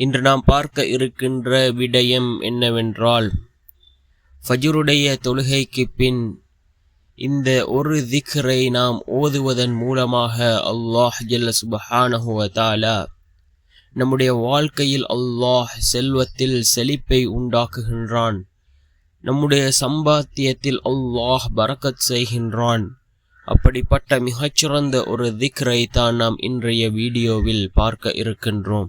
இன்று நாம் பார்க்க இருக்கின்ற விடயம் என்னவென்றால் ஃபஜ்ருடைய தொழுகைக்கு பின் இந்த ஒரு திக்ரை நாம் ஓதுவதன் மூலமாக அல்லாஹ் ஜல்ல சுபஹானஹுவதாலா நம்முடைய வாழ்க்கையில் அல்லாஹ் செல்வத்தில் செழிப்பை உண்டாக்குகின்றான். நம்முடைய சம்பாத்தியத்தில் அல்லாஹ் பறக்கத் செய்கின்றான். அப்படிப்பட்ட மிகச்சிறந்த ஒரு திக்ரை தான் நாம் இன்றைய வீடியோவில் பார்க்க இருக்கின்றோம்.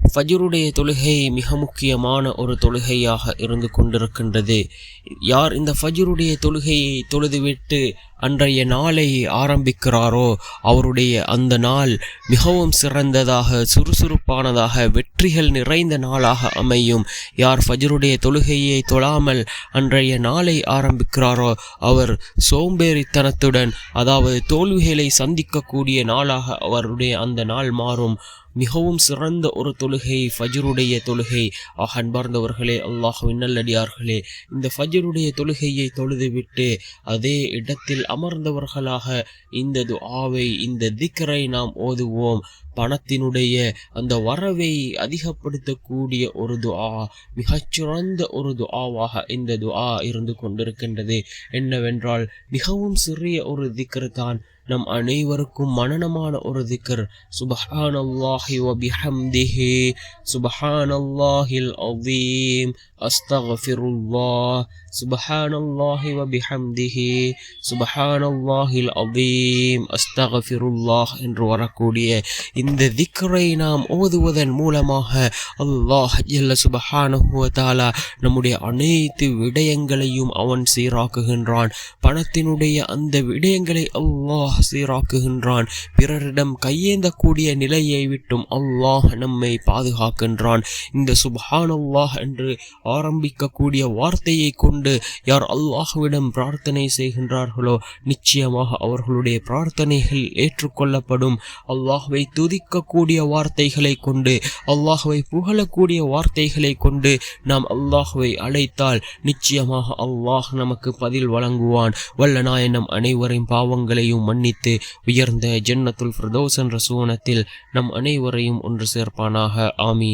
ஃபஜ்ருடைய தொழுகை மிக முக்கியமான ஒரு தொழுகையாக இருந்து கொண்டிருக்கின்றது. யார் இந்த ஃபஜ்ருடைய தொழுகையை தொழுதுவிட்டு அன்றைய நாளை ஆரம்பிக்கிறாரோ அவருடைய அந்த நாள் மிகவும் சிறந்ததாக சுறுசுறுப்பானதாக வெற்றிகள் நிறைந்த நாளாக அமையும். யார் ஃபஜ்ருடைய தொழுகையை தொழாமல் அன்றைய நாளை ஆரம்பிக்கிறாரோ அவர் சோம்பேறித்தனத்துடன் அதாவது தோல்விகளை சந்திக்கக்கூடிய நாளாக அவருடைய அந்த நாள் மாறும். மிகவும் சிறந்த ஒரு தொழுகை ஃபஜ்ருடைய தொழுகை. ஆக அன்பார்ந்தவர்களே அல்லாஹுவின் நல்லடியார்களே இந்த ஃபஜ்ருடைய தொழுகையை தொழுதுவிட்டு அதே இடத்தில் அமர்ந்தவர்களாக இந்த துஆவை இந்த திக்கரை நாம் ஓதுவோம். பணத்தினுடைய அந்த வரவை அதிகப்படுத்தக்கூடிய ஒரு துஆ மிகச்சிறந்த ஒரு துஆவாக இந்த துஆ இருந்து கொண்டிருக்கின்றது. என்னவென்றால் மிகவும் சிறிய ஒரு திக்கர் தான் நம் அனைவருக்கும் மனனமான ஒரு திக்கர். சுபஹான் அல்லாஹி வபிஹம்திஹி சுபஹான் அல்லாஹில் அதீம் அஸ்தகஃபிருல்லாஹ். சுபஹான் அல்லாஹி வபிஹம்திஹி சுபஹான் அல்லாஹில் அதீம் அஸ்தகஃபிருல்லாஹ் என்று வரக்கூடிய இந்த திக்கரை நாம் ஓதுவதன் மூலமாக அல்லாஹ் ஜல்ல சுபஹானதாலா நம்முடைய அனைத்து விடயங்களையும் அவன் சீராக்குகின்றான். பணத்தினுடைய அந்த விடயங்களை அல்லாஹ் சீராக்குகின்றான் பிறரிடம் கையேந்தக்கூடிய நிலையை விட்டும் அல்லாஹ் நம்மை பாதுகாக்கின்றான். இந்த சுபஹான் அல்லாஹ் என்று ஆரம்பிக்கக்கூடிய வார்த்தையை கொண்டு யார் அல்லாஹ்விடம் பிரார்த்தனை செய்கின்றார்களோ நிச்சயமாக அவர்களுடைய பிரார்த்தனைகள் ஏற்றுக்கொள்ளப்படும். அல்லாஹ்வை துதிக்கக்கூடிய வார்த்தைகளை கொண்டு அல்லாஹ்வை புகழக்கூடிய வார்த்தைகளை கொண்டு நாம் அல்லாஹ்வை அழைத்தால் நிச்சயமாக அல்லாஹ் நமக்கு பதில் வழங்குவான். வல்ல நாயனம் அனைவரின் பாவங்களையும் மன்னித்து உயர்ந்த ஜன்னத்துல் பிரதோஸ் என்ற சூனத்தில் நம் அனைவரையும் ஒன்று சேர்ப்பானாக. ஆமி